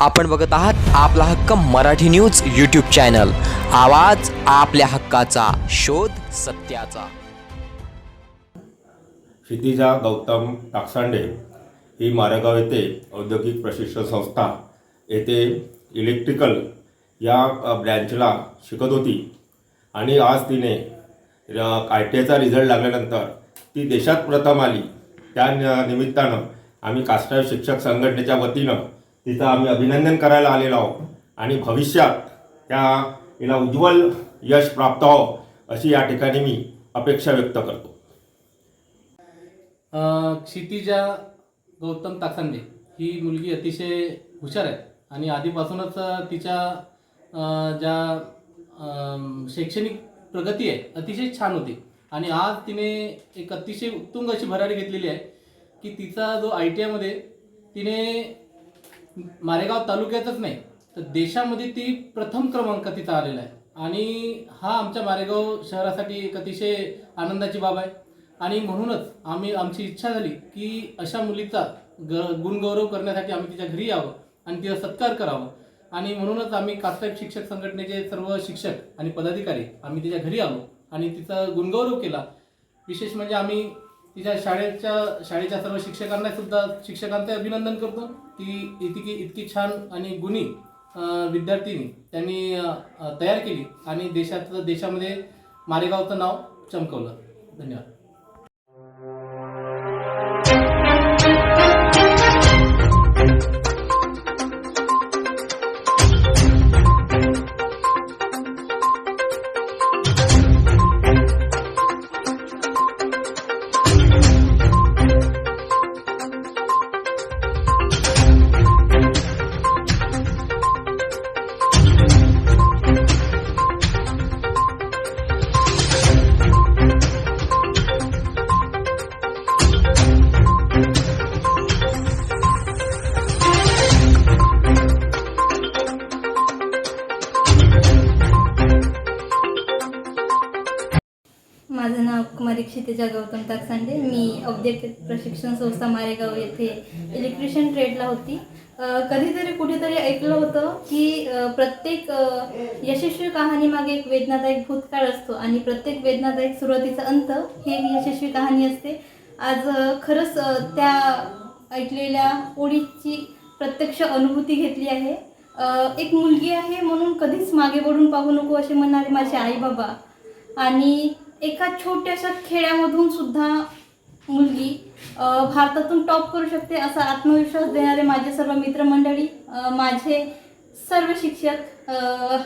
आपण बघत आहात आपला हक्क मराठी न्यूज यूट्यूब चॅनल आवाज आपल्या हक्काचा शोध सत्याचा. क्षितिजा गौतम टाकसांडे ही मारेगाव येथे औद्योगिक प्रशिक्षण संस्था येथे इलेक्ट्रिकल या ब्रँचला शिकत होती. आणि आज तिने आय टी आयचा रिझल्ट लागल्यानंतर ती देशात प्रथम आली. त्या निमित्तानं आम्ही काष्टा शिक्षक संघटनेच्या वतीनं तिचं आम्ही अभिनंदन करायला आलेलो आहोत. आणि भविष्यात त्या हिला उज्ज्वल यश प्राप्त व्हावं अशी या ठिकाणी मी अपेक्षा व्यक्त करतो. क्षितिजा गौतम ताकसांदे ही मुलगी अतिशय हुशार आहे आणि आधीपासूनच तिच्या ज्या शैक्षणिक प्रगती आहे अतिशय छान होती. आणि आज तिने एक अतिशय उत्तुंग अशी भरारी घेतलेली आहे की तिचा जो आय टी आयमध्ये तिने मारेगाव तालुक्यातच नाही तर देशामध्ये ती प्रथम क्रमांक तिचा आलेला आहे. आणि हा आमच्या मारेगाव शहरासाठी एक अतिशय आनंदाची बाब आहे. आणि म्हणूनच आम्ही आमची इच्छा झाली की अशा मुलीचा ग गुणगौरव करण्यासाठी आम्ही तिच्या घरी यावं आणि तिचा सत्कार करावं. आणि म्हणूनच आम्ही कास्टाईप शिक्षक संघटनेचे सर्व शिक्षक आणि पदाधिकारी आम्ही तिच्या घरी आलो आणि तिचा गुणगौरव केला. विशेष म्हणजे आम्ही तिच्या शाळेच्या शाळेच्या सर्व शिक्षकांना सुद्धा शिक्षकांचे अभिनंदन करतो की इतकी इतकी छान आणि गुणी विद्यार्थिनी त्यांनी तयार केली आणि देशात देशामध्ये मारेगावचं नाव चमकवलं. धन्यवाद. माझं क्षितिजा गौतम ताकसांडे. मी औद्योगिक प्रशिक्षण संस्था मारेगाव येथे इलेक्ट्रिशियन ट्रेडला होती. कधीतरी कुठेतरी ऐकलं होतं की प्रत्येक यशस्वी कहाणीमागे एक वेदनादायक भूतकाळ असतो आणि प्रत्येक वेदनादायक सुरुवातीचा अंत ही एक यशस्वी कहाणी असते. आज खरंच त्या ऐकलेल्या ओळीची प्रत्यक्ष अनुभूती घेतली आहे. एक मुलगी आहे म्हणून कधीच मागे पडून पाहू नको असे म्हणणारे माझे आई बाबा. आणि एका छोट्याशा खेड्यामधून सुद्धा मुलगी भारतातून टॉप करू शकते असा आत्मविश्वास देणारे माझे सर्व मित्रमंडळी माझे सर्व शिक्षक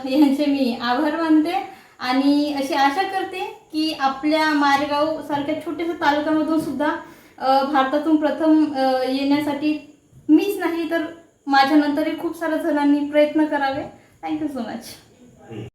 यांचे मी आभार मानते. आणि अशी आशा करते की आपल्या मारेगाव सारख्या छोट्याशा तालुक्यामधून सुद्धा भारतातून प्रथम येण्यासाठी मीच नाही तर माझ्यानंतरही खूप साऱ्या जणांनी प्रयत्न करावे. Thank you so much